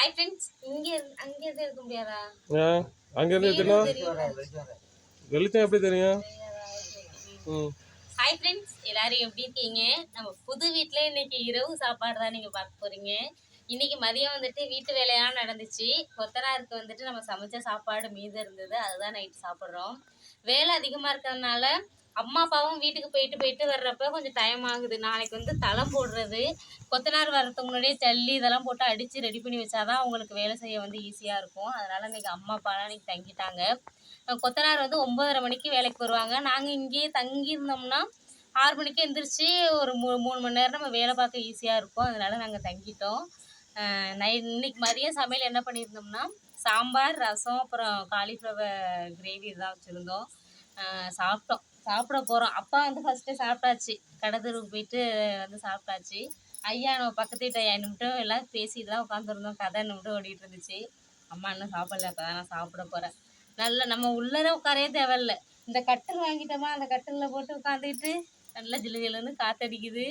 Hi friends இங்க அங்க இருந்து இருக்க முடியாதா? அங்கேருந்து எத்தனா தெரியும் வெளிச்சம் எப்படி தெரியும்? ஹாய் ஃப்ரெண்ட்ஸ் எல்லாரும் எப்படி இருக்கீங்க? நம்ம புது வீட்டில் இன்னைக்கு இரவு சாப்பாடு தான் நீங்கள் பார்க்க போறீங்க. இன்னைக்கு மதியம் வந்துட்டு வீட்டு வேலையெல்லாம் நடந்துச்சு. கொத்தனாருக்கு வந்துட்டு நம்ம சமைச்ச சாப்பாடு மீதம் இருந்தது. அதுதான் நைட்டு சாப்பிட்றோம். வேலை அதிகமாக இருக்கிறதுனால அம்மா அப்பாவும் வீட்டுக்கு போயிட்டு போயிட்டு வர்றப்ப கொஞ்சம் டைம் ஆகுது. நாளைக்கு வந்து தலை போடுறது கொத்தனார் வர்றதுக்கு முன்னாடியே ஜல்லி இதெல்லாம் போட்டு அடித்து ரெடி பண்ணி வச்சாதான் அவங்களுக்கு வேலை செய்ய வந்து ஈஸியாக இருக்கும். அதனால் இன்னைக்கு அம்மா அப்பாலாம் இன்றைக்கி தங்கிட்டாங்க. கொத்தனார் வந்து ஒம்பதரை மணிக்கு வேலைக்கு வருவாங்க நாங்கள் இங்கேயே தங்கியிருந்தோம்னா ஆறு மணிக்கு எந்திரிச்சு ஒரு மூ மூணு மணி நேரம் நம்ம வேலை பார்க்க ஈஸியாக இருக்கும். அதனால் நாங்கள் தங்கிட்டோம். நை இன்னைக்கு மதியம் சமையல் என்ன பண்ணியிருந்தோம்னா சாம்பார் ரசம் அப்புறம் காலிஃப்ளவர் கிரேவி இதெல்லாம் வச்சுருந்தோம். சாப்பிட்டோம். சாப்பிட போகிறோம் அப்பா வந்து ஃபஸ்ட்டே சாப்பிட்டாச்சு. கடத்தருக்கு போயிட்டு வந்து சாப்பிட்டாச்சு. ஐயா நம்ம பக்கத்து வீட்டு ஐயா நிமிட்டும் எல்லாம் பேசிட்டு தான் உட்காந்துருந்தோம் கதை நிமிட்டும் ஓடிட்டு இருந்துச்சு. அம்மா இன்னும் சாப்பிடல இப்போ நான் சாப்பிட போகிறேன் நல்ல நம்ம உள்ளே உட்காரவே தேவையில்ல. இந்த கட்டில் வாங்கிட்டோமா? அந்த கட்டிலில் போட்டு உட்காந்துக்கிட்டு நல்லா ஜிலு ஜிலுன்னு காற்றடிக்குது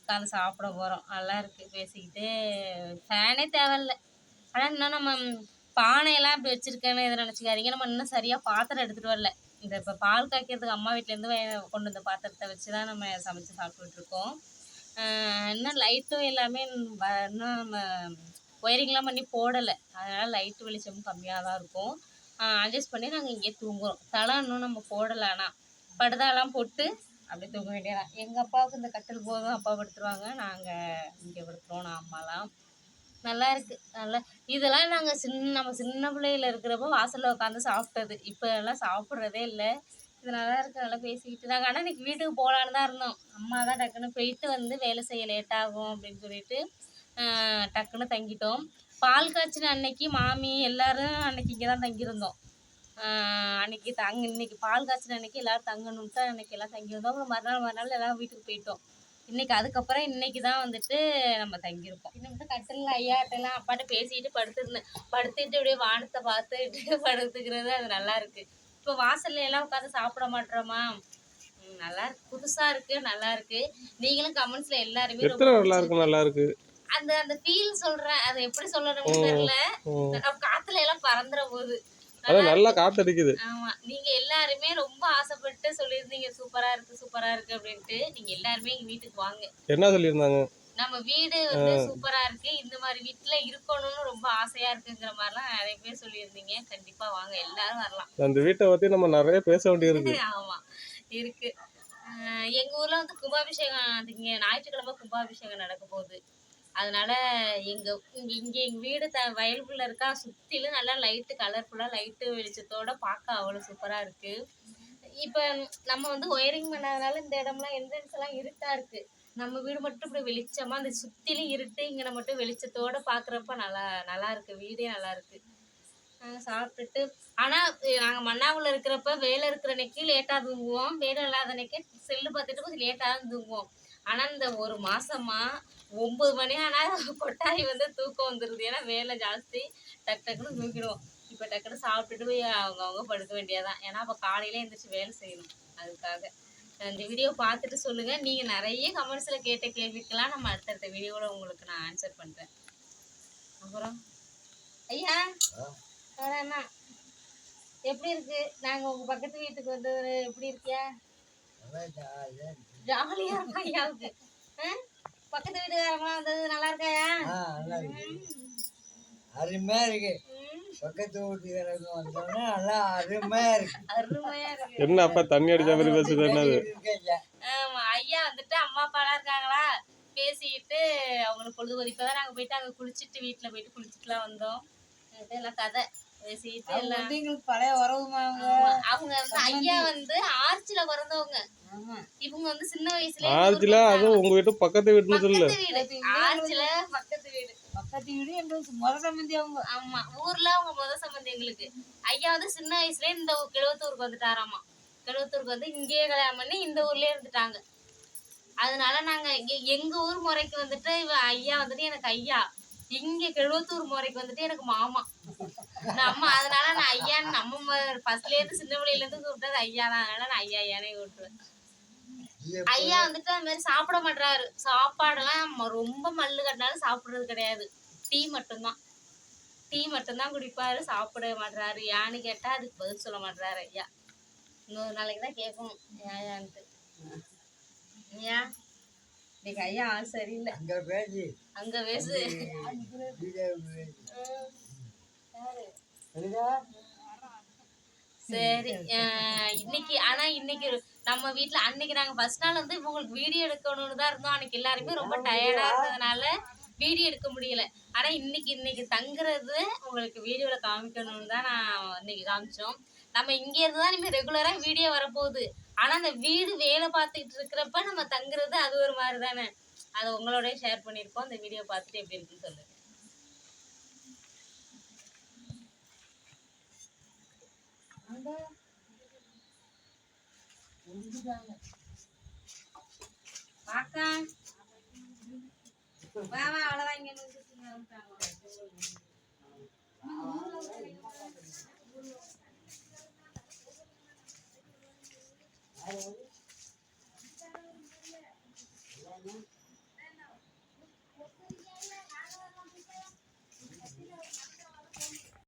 உட்காந்து சாப்பிட போகிறோம் நல்லா இருக்குது பேசிக்கிட்டு ஃபேனே தேவையில்ல. ஆனால் இன்னும் நம்ம பானையெல்லாம் இப்படி வச்சுருக்கேன்னு இதை நினச்சிக்காதீங்க. நம்ம இன்னும் சரியாக பாத்திரம் எடுத்துகிட்டு வரல. இந்த இப்போ பால் காய்க்கிறதுக்கு அம்மா வீட்டிலேருந்து கொண்டு வந்த பாத்திரத்தை வச்சு தான் நம்ம சமைச்சு சாப்பிட்டுட்ருக்கோம். இன்னும் லைட்டும் எல்லாமே வ- இன்னும் நம்ம ஒயரிங்லாம் பண்ணி போடலை. அதனால் லைட்டு வெளிச்சமும் கம்மியாக தான் இருக்கும் அட்ஜஸ்ட் பண்ணி நாங்கள் இங்கேயே தூங்குறோம். தலை இன்னும் நம்ம போடலை ஆனால் படுதாலாம் போட்டு அப்படியே தூங்க வேண்டியதான் எங்கள் அப்பாவுக்கு இந்த கட்டில் போதும் அப்பா படுத்துருவாங்க. நாங்கள் இங்கே படுத்துருவோம் நான் அம்மாலாம். நல்லா இருக்கு. நல்லா இதெல்லாம் நாங்கள் சின்ன நம்ம சின்ன பிள்ளையில இருக்கிறப்போ வாசலில் உட்காந்து சாப்பிட்டது. இப்போ எல்லாம் சாப்பிட்றதே இல்லை. இது நல்லா இருக்கு. நல்லா பேசிக்கிட்டு நாங்கள் ஆனால் இன்னைக்கு வீட்டுக்கு போகலான்னு தான் இருந்தோம். அம்மா தான் டக்குன்னு போயிட்டு வந்து வேலை செய்ய லேட் ஆகும் அப்படின்னு சொல்லிட்டு டக்குன்னு தங்கிட்டோம். பால் காய்ச்சின அன்னைக்கு மாமி எல்லாரும் அன்னைக்கு இங்கே தான் தங்கியிருந்தோம் அன்னைக்கு தங்க இன்னைக்கு பால் காய்ச்சின அன்னைக்கு எல்லோரும் தங்கணும்ட்டு அன்னைக்கு எல்லாம் தங்கியிருந்தோம். அப்புறம் மறுநாள் மறுநாள் எல்லாம் வீட்டுக்கு போயிட்டோம். இன்னைக்கு அதுக்கப்புறம் இன்னைக்கு தான் வந்துட்டு நம்ம தங்கியிருக்கோம். இன்னும் கட்டில் ஐயாட்டெல்லாம் அப்பாட்ட பேசிட்டு படுத்துருந்தேன். படுத்துட்டு அப்படியே வானத்தை பார்த்துட்டு படுத்துக்கிறது அது நல்லா இருக்கு. இப்போ வாசல்ல எல்லாம் உட்காந்து சாப்பிட மாட்டோமா? நல்லா இருக்கு. புதுசா இருக்கு நல்லா இருக்கு. நீங்களும் கமெண்ட்ஸ்ல எல்லாருமே நல்லா இருக்கு நல்லா இருக்கு? அந்த அந்த ஃபீல் சொல்றேன். அதை எப்படி சொல்லணும்னு தெரியல. காத்துல எல்லாம் பறந்துற போகுது அதான் நல்லா காத்தடிக்குது. ஆமா. நீங்க எல்லாருமே ரொம்ப ஆசைப்பட்டு சொல்லியிருந்தீங்க சூப்பரா இருக்கு சூப்பரா இருக்கு அப்படின்ட்டு. நீங்க எல்லாருமே எங்க வீட்டுக்கு வாங்க. என்ன சொல்லியிருந்தாங்க? நம்ம வீடு வந்து சூப்பரா இருக்கு இந்த மாதிரி வீட்டுல இருக்கணும்னு ரொம்ப ஆசையா இருக்குங்கிற மாதிரிலாம் நிறைய பேர் சொல்லியிருந்தீங்க. கண்டிப்பா வாங்க எல்லாரும் வரலாம். அந்த வீட்டை பற்றி நம்ம நிறைய பேச வேண்டியிருக்கு. ஆமா இருக்கு. எங்க ஊர்ல வந்து கும்பாபிஷேகம் ஞாயிற்றுக்கிழமை கும்பாபிஷேகம் நடக்க போகுது. அதனால எங்க இங்க இங்கே எங்க வீடு த வயலுக்குள்ள இருக்கா சுத்திலும் நல்லா லைட்டு கலர்ஃபுல்லா லைட்டு வெளிச்சத்தோட பார்க்க அவ்வளவு சூப்பரா இருக்கு. இப்ப நம்ம வந்து ஒயரிங் பண்ணாதனால இந்த இடம்லாம் என்ட்ரன்ஸ் எல்லாம் இருட்டா இருக்கு. நம்ம வீடு மட்டும் இப்படி வெளிச்சமா அந்த சுத்திலும் இருட்டு இங்க மட்டும் வெளிச்சத்தோட பாக்குறப்ப நல்லா நல்லா இருக்கு வீடே நல்லா இருக்கு. நாங்கள் சாப்பிட்டுட்டு ஆனால் நாங்கள் மன்னாவில் இருக்கிறப்ப வேலை இருக்கிற அன்னைக்கு லேட்டாக தூங்குவோம் வேலை இல்லாத அன்னைக்கு செல்லு பார்த்துட்டு கொஞ்சம் லேட்டாக தான் தூங்குவோம். ஆனால் இந்த ஒரு மாசமா ஒம்பது மணி ஆனால் கொட்டாய் வந்து தூக்கம் வந்துடுது ஏன்னா வேலை ஜாஸ்தி. டக்கு டக்குன்னு தூக்கிடுவோம் இப்போ டக்குன்னு சாப்பிட்டுட்டு போய் அவங்க அவங்க படுக்க வேண்டியதான் ஏன்னா அப்போ காலையில எழுந்திரிச்சு வேலை செய்யணும். அதுக்காக. இந்த வீடியோ பார்த்துட்டு சொல்லுங்கள் நீங்கள் நிறைய கமெண்ட்ஸில் கேட்ட கேள்விக்கெல்லாம் நம்ம அடுத்தடுத்த வீடியோவில் உங்களுக்கு நான் ஆன்சர் பண்ணுறேன் அப்புறம்? ஐயா? என்ன? எப்படி இருக்கு? நாங்க உங்க பக்கத்து வீட்டுக்கு வந்தது எப்படி இருக்கியா? ஜாலியா இருக்கா ஐயாவுக்கு? பக்கத்து வீட்டுக்காரங்களாம் வந்தது நல்லா இருக்காயா? ஆ, நல்லா இருக்கு. அருமையா இருக்கு. பக்கத்து வீட்டுக்காரங்க வந்தோடனே நல்லா அருமையா இருக்கு. அருமையா இருக்கு. என்ன அப்பா தண்ணி அடிச்ச மாதிரி பேசுது என்னது? ஆமா ஐயா வந்துட்டு அம்மா அப்பாலாம் இருக்காங்களா? பேசிட்டு அவங்களுக்கு பொழுது இப்பதான் நாங்க போயிட்டு அங்க குளிச்சிட்டு வீட்டுல போயிட்டு குளிச்சிட்டுலாம் வந்தோம். இதெல்லாம் கதை. எல்லாம் எங்களுக்கு பழைய அவங்க. வந்து ஐயா வந்து ஆர்ச்சில பிறந்தவங்க. ஆமா. இவங்க வந்து சின்ன வயசுல ஆர்ச்சில அதுவும் உங்க வீட்டு பக்கத்து வீட்டுன்னு சொல்லு. பக்கத்து வீடு ஆர்ச்சில பக்கத்து வீடு. பக்கத்து வீடு எங்களுக்கு முத சம்பந்தி அவங்க. ஆமா ஊர்ல அவங்க முத சம்பந்தம் எங்களுக்கு. ஐயா வந்து சின்ன வயசுல இந்த கிழவத்தூருக்கு வந்துட்டாராமா. கிழவத்தூருக்கு வந்து இங்கேயே கல்யாணம் பண்ணி இந்த ஊர்லயே இருந்துட்டாங்க. அதனால நாங்க எங்க ஊர் முறைக்கு வந்துட்டு இவ ஐயா வந்துட்டு எனக்கு ஐயா. இங்க கிழவத்தூர் முறைக்கு வந்துட்டு எனக்கு மாமா. நம்ம அதனால நான் ஐயா நம்ம ஃபர்ஸ்ட்ல இருந்து சின்ன பிள்ளையில இருந்து கூப்பிட்டது ஐயா தான். அதனால நான் ஐயா ஐயானே கூப்பிட்டுருவேன். ஐயா வந்துட்டு அந்த மாதிரி சாப்பிட மாட்டாரு சாப்பாடெல்லாம் ரொம்ப மல்லு கட்டினாலும் சாப்பிடுறது கிடையாது. டீ மட்டும்தான். டீ மட்டும்தான் குடிப்பாரு சாப்பிட மாட்றாரு. ஏன்னு கேட்டா அதுக்கு பதில் சொல்ல மாட்றாரு ஐயா. இன்னொரு நாளைக்கு தான் கேட்கணும். ஏன் ஏன்ட்டு ஏன் இன்னைக்கு ஐயா சரியில்லை. அங்க பேசி. அங்க பேசு வீடியோ பேசி. யாரு? சரிதா? சரி இன்னைக்கு ஆனா இன்னைக்கு நம்ம வீட்ல அன்னைக்கு நாங்க ஃபர்ஸ்ட் நாள் வந்து உங்களுக்கு வீடியோ எடுக்கணும்னு தான் இருந்தோம். அன்னைக்கு எல்லாருமே ரொம்ப டயர்டா இருந்ததுனால வீடியோ எடுக்க முடியல. ஆனா இன்னைக்கு இன்னைக்கு தங்குறது உங்களுக்கு வீடியோல காமிக்கணும்னு தான் நான் இன்னைக்கு காமிச்சோம். நம்ம இங்க இருந்து தான் இனிமே ரெகுலரா வீடியோ வரப்போகுது. ஆனா அந்த வீடு வேலை பார்த்துக்கிட்டு இருக்கிறப்ப நம்ம தங்குறது அது ஒரு மாதிரி தானே அதை உங்களோடய ஷேர் பண்ணியிருக்கோம். அந்த வீடியோ பார்த்துட்டு எப்படி இருக்குன்னு சொல்லுங்க. பாக்கா. வா வா அவ்வளோதான் இங்கே